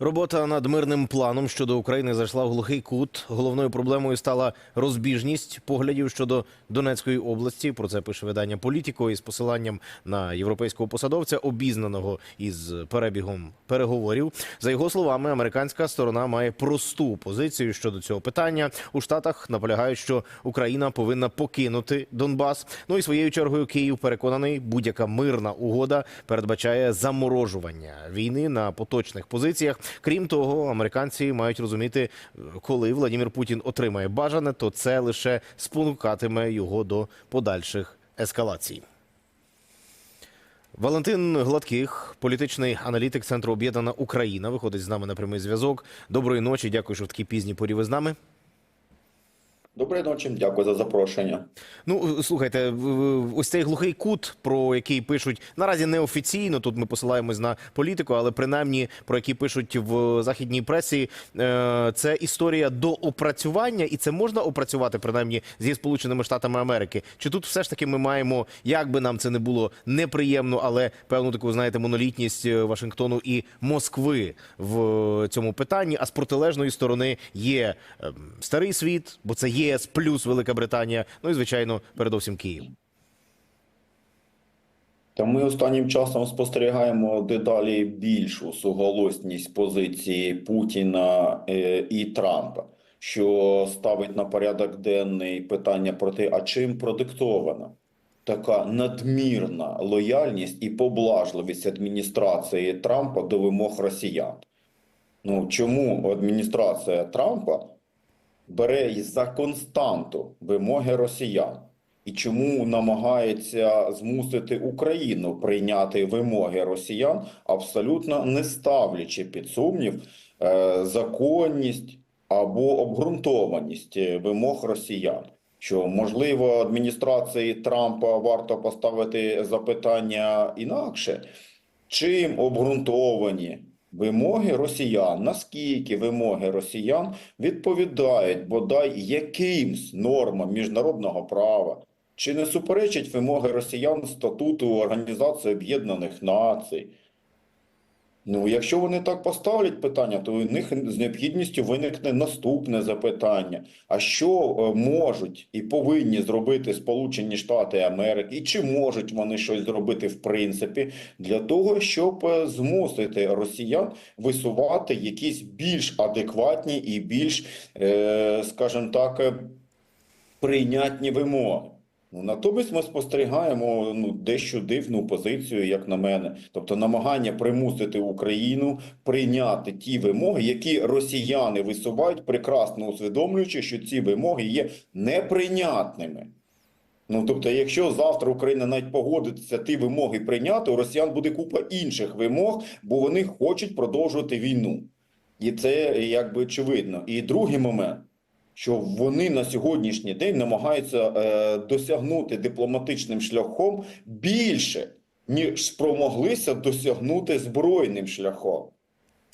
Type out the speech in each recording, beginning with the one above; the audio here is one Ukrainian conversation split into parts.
Робота над мирним планом щодо України зайшла в глухий кут. Головною проблемою стала розбіжність поглядів щодо Донецької області. Про це пише видання Політіко із посиланням на європейського посадовця, обізнаного із перебігом переговорів. За його словами, американська сторона має просту позицію щодо цього питання. У Штатах наполягають, що Україна повинна покинути Донбас. Ну і своєю чергою Київ переконаний, будь-яка мирна угода передбачає заморожування війни на поточних позиціях. Крім того, американці мають розуміти, коли Владимир Путін отримає бажане, то це лише спонукатиме його до подальших ескалацій. Валентин Гладких, політичний аналітик Центру Об'єднана Україна, виходить з нами на прямий зв'язок. Доброї ночі. Дякую, що в такі пізні порі з нами. Доброї ночі, дякую за запрошення. Ну слухайте, в- в- ось цей глухий кут, про який пишуть наразі неофіційно. Тут ми посилаємось на політику, але принаймні про який пишуть в західній пресі. е, Це історія до опрацювання, і це можна опрацювати принаймні зі Сполученими Штатами Америки. Чи тут все ж таки ми маємо, як би нам це не було неприємно, але певну таку знаєте монолітність е, Вашингтону і Москви в цьому питанні. А з протилежної сторони є ем, старий світ, бо це ЄС плюс Велика Британія. Ну і звичайно, передовсім Київ. Та ми останнім часом спостерігаємо дедалі більшу суголосність позиції Путіна е, і Трампа, що ставить на порядок денний питання про те, а чим продиктована така надмірна лояльність і поблажливість адміністрації Трампа до вимог росіян. Ну чому адміністрація Трампа бере за константу вимоги росіян? І чому намагається змусити Україну прийняти вимоги росіян, абсолютно не ставлячи під сумнів е, законність або обґрунтованість вимог росіян? Що можливо адміністрації Трампа варто поставити запитання інакше, чим обґрунтовані вимоги росіян, наскільки вимоги росіян відповідають бодай якимсь нормам міжнародного права, чи не суперечать вимоги росіян статуту Організації Об'єднаних Націй? Ну, якщо вони так поставлять питання, то у них з необхідністю виникне наступне запитання: а що е, можуть і повинні зробити Сполучені Штати Америки, і чи можуть вони щось зробити в принципі для того, щоб е, змусити росіян висувати якісь більш адекватні і більш, е, скажімо так, прийнятні вимоги? Ну, натомість ми спостерігаємо ну, дещо дивну позицію, як на мене. Тобто намагання примусити Україну прийняти ті вимоги, які росіяни висувають, прекрасно усвідомлюючи, що ці вимоги є неприйнятними. Ну, тобто, якщо завтра Україна навіть погодиться ті вимоги прийняти, у росіян буде купа інших вимог, бо вони хочуть продовжувати війну. І це якби очевидно. І другий момент що вони на сьогоднішній день намагаються е, досягнути дипломатичним шляхом більше, ніж спромоглися досягнути збройним шляхом.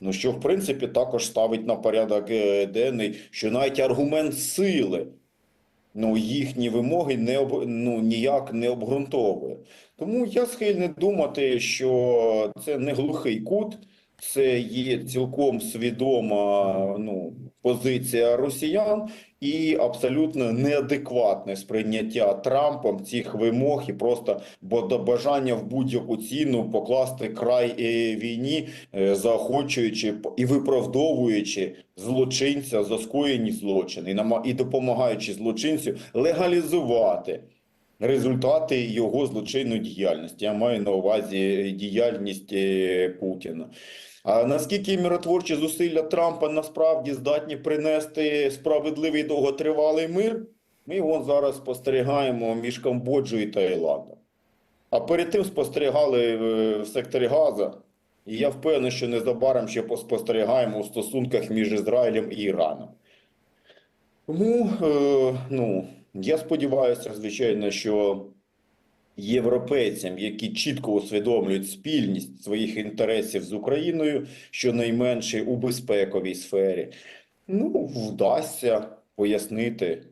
Ну, що в принципі також ставить на порядок е, денний, що навіть аргумент сили ну, їхні вимоги не об, ну, ніяк не обґрунтовує. Тому я схильний думати, що це не глухий кут, це є цілком свідома ну, позиція росіян і абсолютно неадекватне сприйняття Трампом цих вимог і просто бажання в будь-яку ціну покласти край е, війні, е, заохочуючи і виправдовуючи злочинця за скоєні злочини і допомагаючи злочинцю легалізувати результати його злочинної діяльності. Я маю на увазі діяльність е, Путіна. А наскільки миротворчі зусилля Трампа насправді здатні принести справедливий довготривалий мир, ми його зараз спостерігаємо між Камбоджею і Таїландом. А перед тим спостерігали е, в секторі Газа, і я впевнений, що незабаром ще поспостерігаємо у стосунках між Ізраїлем і Іраном. Тому, е, ну, я сподіваюся, звичайно, що європейцям, які чітко усвідомлюють спільність своїх інтересів з Україною, щонайменше у безпековій сфері, ну, вдасться пояснити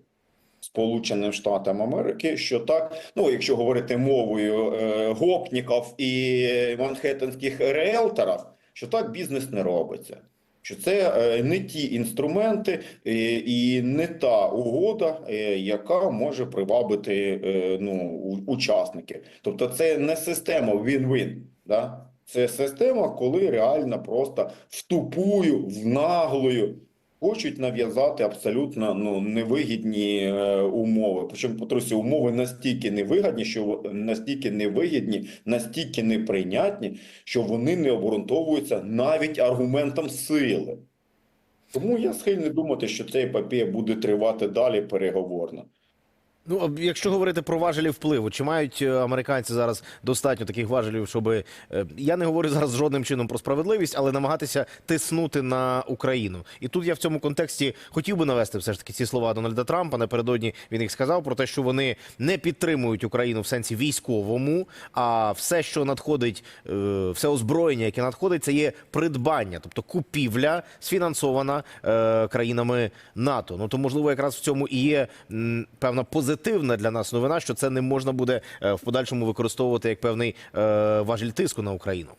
Сполученим Штатам Америки, що так, ну, якщо говорити мовою е, гопніків і манхеттенських реелторів, що так бізнес не робиться. Що це е, не ті інструменти е, і не та угода, е, яка може привабити ну, учасники. Тобто це не система win-win. Да? Це система, коли реально просто вступую в наглою хочуть нав'язати абсолютно ну, невигідні е, умови. Причому, потрусі, умови настільки невигідні, що настільки невигідні, настільки неприйнятні, що вони не обґрунтовуються навіть аргументом сили. Тому я схильний думати, що ця епопія буде тривати далі переговорно. Ну, якщо говорити про важелі впливу, чи мають е, американці зараз достатньо таких важелів, щоб е, я не говорю зараз жодним чином про справедливість, але намагатися тиснути на Україну? І тут я в цьому контексті хотів би навести все ж таки ці слова Дональда Трампа. Напередодні він їх сказав про те, що вони не підтримують Україну в сенсі військовому, а все, що надходить, е, все озброєння, яке надходить, це є придбання, тобто купівля сфінансована країнами НАТО. Ну то можливо, якраз в цьому і є певна позитивна для нас новина, що це не можна буде е, в подальшому використовувати як певний е, важіль тиску на Україну.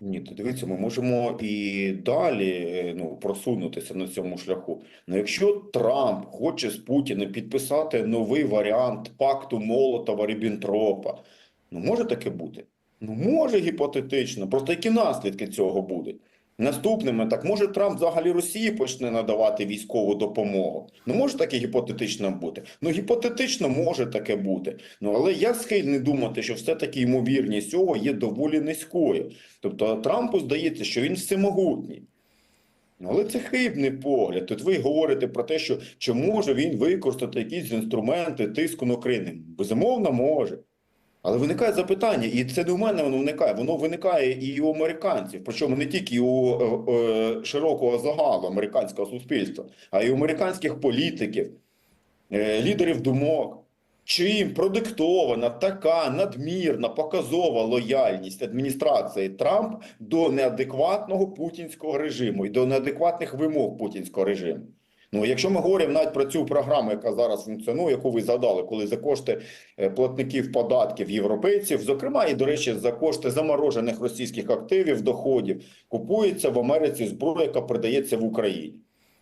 Ні, дивіться, ми можемо і далі е, ну, просунутися на цьому шляху. Ну, якщо Трамп хоче з Путіним підписати новий варіант пакту Молотова-Ріббентропа, ну може таке бути? Ну може гіпотетично. Просто які наслідки цього будуть? Наступними, так може Трамп взагалі Росії почне надавати військову допомогу? Ну може таке гіпотетично бути? Ну гіпотетично може таке бути. Ну але я схильний думати, що все-таки ймовірність цього є доволі низькою. Тобто Трампу здається, що він всемогутній. Ну, Але це хибний погляд. Тут ви говорите про те, що чи може він використати якісь інструменти тиску на Україну. Безумовно, може. Але виникає запитання, і це не у мене воно виникає, воно виникає і у американців, причому не тільки у е, е, широкого загалу американського суспільства, а й у американських політиків, е, лідерів думок. Чим продиктована така надмірна показова лояльність адміністрації Трамп до неадекватного путінського режиму і до неадекватних вимог путінського режиму? Ну, якщо ми говоримо навіть про цю програму, яка зараз функціонує, яку ви згадали, коли за кошти е, платників податків європейців, зокрема і до речі, за кошти заморожених російських активів, доходів, купується в Америці зброя, яка продається в Україні.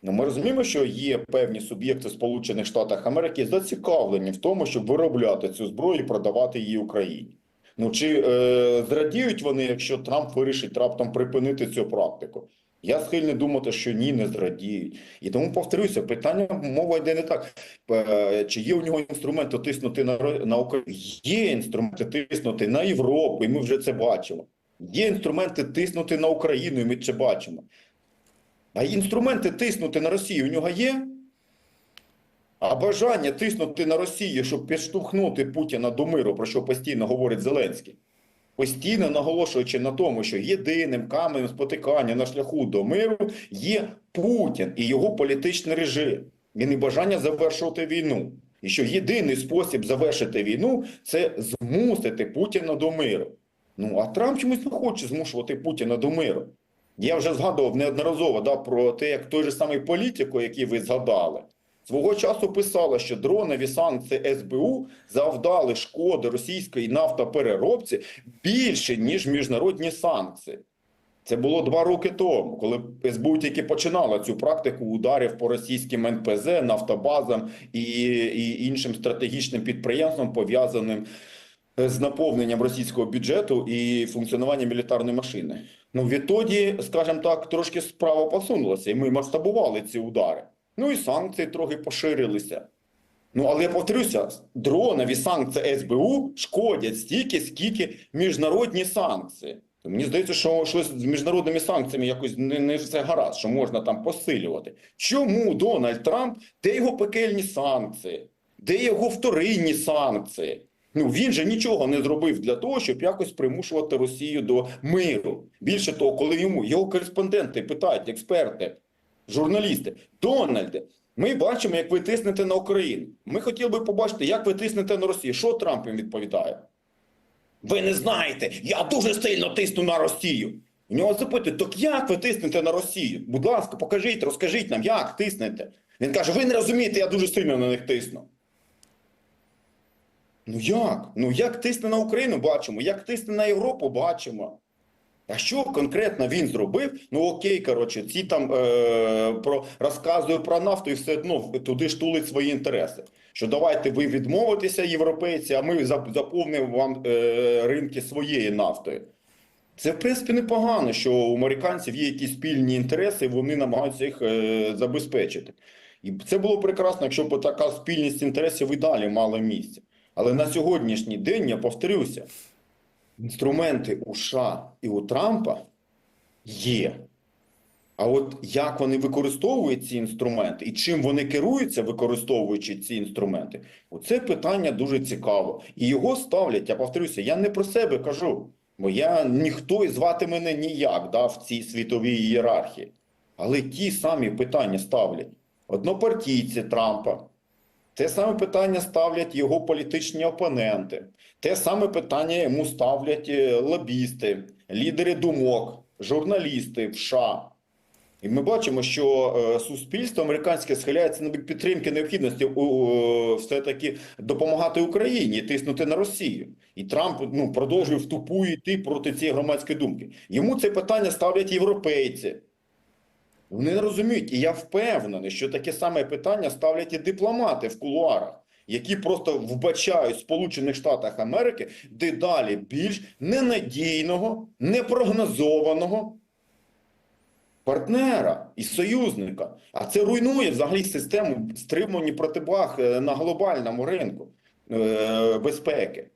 Ну, ми розуміємо, що є певні суб'єкти Сполучених Штатах Америки зацікавлені в тому, щоб виробляти цю зброю і продавати її Україні. Ну чи е, зрадіють вони, якщо Трамп вирішить раптом припинити цю практику? Я схильний думати, що ні, не зрадіють. І тому повторюся, питання мова йде не так. Е, Чи є у нього інструменти тиснути на, Україну? Є інструменти тиснути на Європу, і ми вже це бачимо. Є інструменти тиснути на Україну, і ми це бачимо. А інструменти тиснути на Росію у нього є? А бажання тиснути на Росію, щоб підштовхнути Путіна до миру, про що постійно говорить Зеленський, постійно наголошуючи на тому, що єдиним каменем спотикання на шляху до миру є Путін і його політичний режим. І бажання завершувати війну. І що єдиний спосіб завершити війну це змусити Путіна до миру. Ну а Трамп чомусь не хоче змушувати Путіна до миру. Я вже згадував неодноразово да, про те, як той же самий політико, який ви згадали, свого часу писала, що дронові санкції СБУ завдали шкоди російської нафтопереробці більше, ніж міжнародні санкції. Це було два роки тому, коли СБУ тільки починала цю практику ударів по російським НПЗ, нафтобазам і, і іншим стратегічним підприємствам, пов'язаним з наповненням російського бюджету і функціонуванням мілітарної машини. Ну, відтоді, скажімо так, трошки справа посунулася, і ми масштабували ці удари. Ну і санкції трохи поширилися. Ну, але я повторюся, дронові санкції СБУ шкодять стільки, скільки міжнародні санкції. Мені здається, що щось з міжнародними санкціями якось не, не все гаразд, що можна там посилювати. Чому Дональд Трамп, де його пекельні санкції, де його вторинні санкції? Ну він же нічого не зробив для того, щоб якось примушувати Росію до миру. Більше того, коли йому його кореспонденти питають, експерти, журналісти, Дональде, ми бачимо, як ви тиснете на Україну. Ми хотіли би побачити, як ви тиснете на Росію. Що Трамп їм відповідає? Ви не знаєте, я дуже сильно тисну на Росію. У нього запитують, так як ви тиснете на Росію? Будь ласка, покажіть, розкажіть нам, як тиснете. Він каже: ви не розумієте, я дуже сильно на них тисну. Ну як? Ну як тисне на Україну бачимо, як тисне на Європу бачимо. А що конкретно він зробив? Ну окей, коротше, ці там е, про розказує про нафту і все одно туди ж тулить свої інтереси. Що давайте ви відмовитеся, європейці, а ми заповнимо вам е, ринки своєю нафтою. Це в принципі непогано, що у американців є якісь спільні інтереси, і вони намагаються їх е, забезпечити. І це було прекрасно, якщо б така спільність інтересів і далі мала місце. Але на сьогоднішній день я повторюся, інструменти у США і у Трампа є. А от як вони використовують ці інструменти і чим вони керуються, використовуючи ці інструменти, оце питання дуже цікаво. І його ставлять, я повторюся, я не про себе кажу, бо я ніхто і звати мене ніяк да, в цій світовій ієрархії. Але ті самі питання ставлять однопартійці Трампа. Те саме питання ставлять його політичні опоненти. Те саме питання йому ставлять е, лобісти, лідери думок, журналісти в США. І ми бачимо, що е, суспільство американське схиляється на бік підтримки необхідності все-таки допомагати Україні, тиснути на Росію. І Трамп ну, продовжує в тупу йти проти цієї громадської думки. Йому це питання ставлять європейці. Вони не розуміють, і я впевнений, що таке саме питання ставлять і дипломати в кулуарах, які просто вбачають Сполучених Штатах Америки дедалі більш ненадійного, непрогнозованого партнера і союзника. А це руйнує взагалі систему стримування протибаг е, на глобальному ринку е, безпеки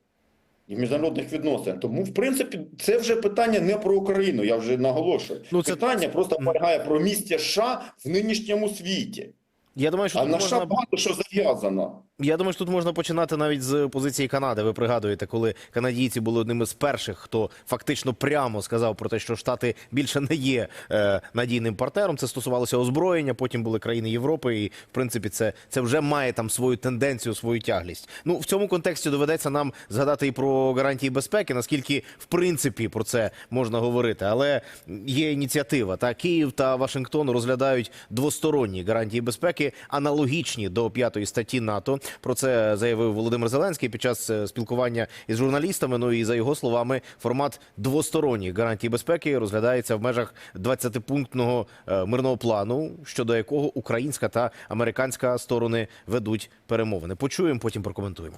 і міжнародних відносин. Тому, в принципі, це вже питання не про Україну. Я вже наголошую. Ну, це- питання просто полягає про місце США в нинішньому світі. Я думаю, що А тут на можна... Багато що зав'язано. Я думаю, що тут можна починати навіть з позиції Канади. Ви пригадуєте, коли канадійці були одними з перших, хто фактично прямо сказав про те, що Штати більше не є е, надійним партнером. Це стосувалося озброєння. Потім були країни Європи, і в принципі це, це вже має там свою тенденцію, свою тяглість. Ну в цьому контексті доведеться нам згадати і про гарантії безпеки, наскільки в принципі про це можна говорити. Але є ініціатива. Та Київ та Вашингтон розглядають двосторонні гарантії безпеки, аналогічні до п'ятої статті НАТО. Про це заявив Володимир Зеленський під час е, спілкування із журналістами. Ну і за його словами, формат двосторонніх гарантій безпеки розглядається в межах 20-пунктного е, мирного плану, щодо якого українська та американська сторони ведуть перемовини. Почуємо, потім прокоментуємо.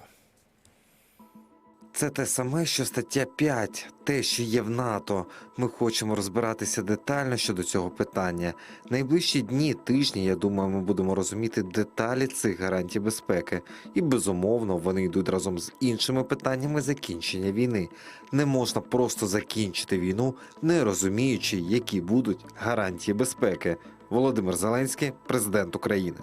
Це те саме, що стаття 5, те, що є в НАТО. Ми хочемо розбиратися детально щодо цього питання. Найближчі дні, тижні, я думаю, ми будемо розуміти деталі цих гарантій безпеки. І безумовно вони йдуть разом з іншими питаннями закінчення війни. Не можна просто закінчити війну, не розуміючи, які будуть гарантії безпеки. Володимир Зеленський, президент України.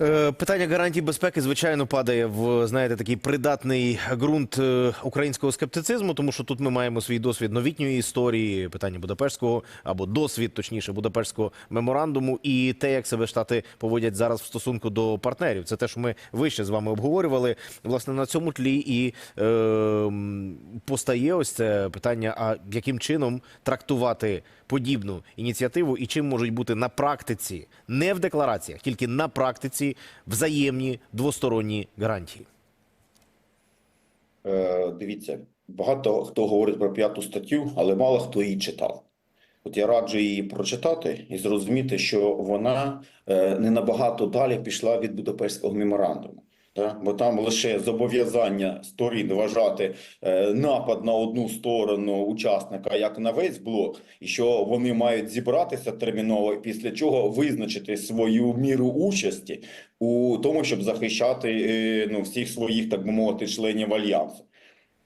Е, Питання гарантій безпеки, звичайно, падає в знаєте такий придатний ґрунт е, українського скептицизму, тому що тут ми маємо свій досвід новітньої історії, питання Будапештського або досвід, точніше, Будапештського меморандуму, і те, як себе штати поводять зараз в стосунку до партнерів. Це те, що ми вище з вами обговорювали. Власне на цьому тлі і е, постає ось це питання: а яким чином трактувати подібну ініціативу і чим можуть бути на практиці, не в деклараціях, тільки на практиці взаємні двосторонні гарантії. Е, дивіться, багато хто говорить про п'яту статтю, але мало хто її читав. От я раджу її прочитати і зрозуміти, що вона е, не набагато далі пішла від Будапештського меморандуму. Так? Бо там лише зобов'язання сторін вважати е, напад на одну сторону учасника як на весь блок, і що вони мають зібратися терміново, після чого визначити свою міру участі у тому, щоб захищати е, ну, всіх своїх, так би мовити, членів альянсу.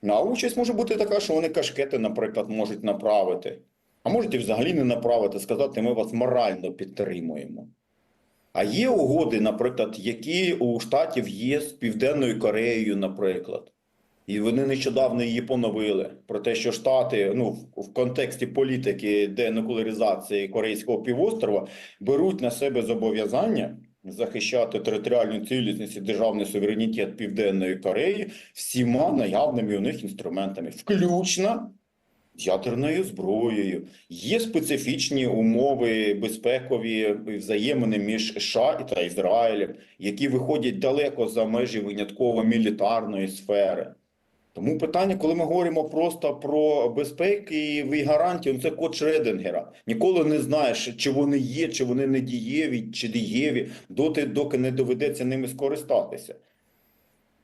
Ну, а участь може бути така, що вони кашкети, наприклад, можуть направити, а можуть і взагалі не направити, сказати, ми вас морально підтримуємо. А є угоди, наприклад, які у штатів є з Південною Кореєю, наприклад. І вони нещодавно її поновили про те, що Штати, ну в- контексті політики денуклеаризації Корейського півострова беруть на себе зобов'язання захищати територіальну цілісність і державний суверенітет Південної Кореї всіма наявними у них інструментами, включно ядерною зброєю. Є специфічні умови безпекові взаємини між США та Ізраїлем, які виходять далеко за межі винятково мілітарної сфери. Тому питання, коли ми говоримо просто про безпеки і гарантії, ну, це код Шредингера. Ніколи не знаєш, чи вони є, чи вони не дієві, чи дієві, доти, доки не доведеться ними скористатися.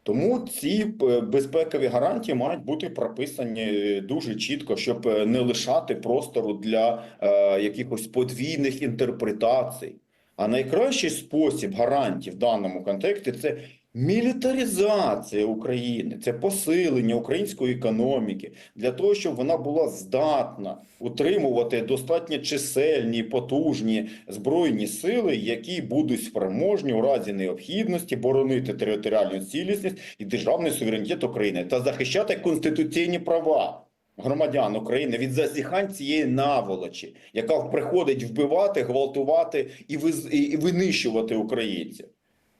Тому ці е, безпекові гарантії мають бути прописані е, дуже чітко, щоб е, не лишати простору для е, якихось подвійних інтерпретацій. А найкращий спосіб гарантій в даному контексті це мілітаризація України, це посилення української економіки для того, щоб вона була здатна утримувати достатньо чисельні, потужні збройні сили, які будуть спроможні у разі необхідності боронити територіальну цілісність і державний суверенітет України та захищати конституційні права. Громадян України від зазіхань цієї наволочі, яка приходить вбивати, гвалтувати і, винищувати українців.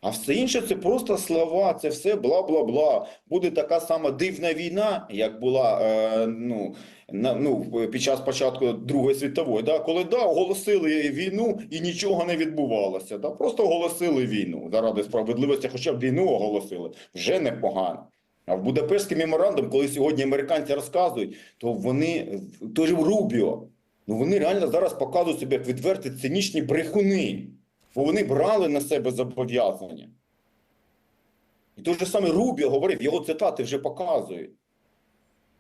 А все інше це просто слова, це все бла-бла-бла. Буде така сама дивна війна, як була е, ну, на, ну, під час початку Другої світової, да? коли да, оголосили війну і нічого не відбувалося. Да? Просто оголосили війну заради справедливості, хоча б війну оголосили. Вже непогано. А в Будапештський меморандум, коли сьогодні американці розказують, то вони той же Рубіо, ну вони реально зараз показують себе як відверті цинічні брехуни. Бо вони брали на себе зобов'язання. І той же саме Рубіо говорив, його цитати вже показують.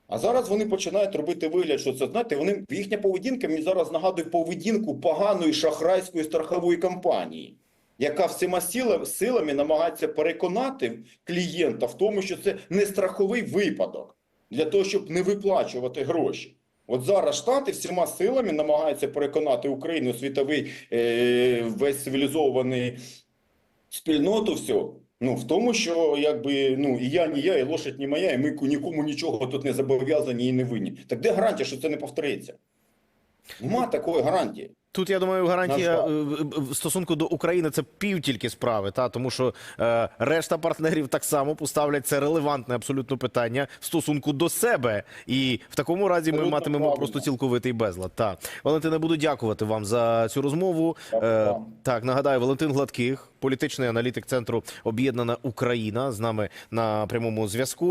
А зараз вони починають робити вигляд, що це, знаєте, вони, їхня поведінка мені зараз нагадує поведінку поганої шахрайської страхової компанії, яка всіма силами намагається переконати клієнта в тому, що це не страховий випадок для того, щоб не виплачувати гроші. От зараз Штати всіма силами намагаються переконати Україну, світовий е, весь цивілізований спільноту всю. Ну, в тому, що якби ну і я, ні я, і лошадь ні моя, і ми нікому нічого тут не зобов'язані і не винні. Так де гарантія, що це не повториться? Нема такої гарантії. Тут я думаю, гарантія е, в- стосунку до України це пів тільки справи, та тому що е, решта партнерів так само поставлять це релевантне абсолютно питання в стосунку до себе, і в такому разі ми матимемо правильно. просто цілковитий безлад. Та Валентина, буду дякувати вам за цю розмову. Е, так нагадаю, Валентин Гладких, політичний аналітик центру Об'єднана Україна, з нами на прямому зв'язку.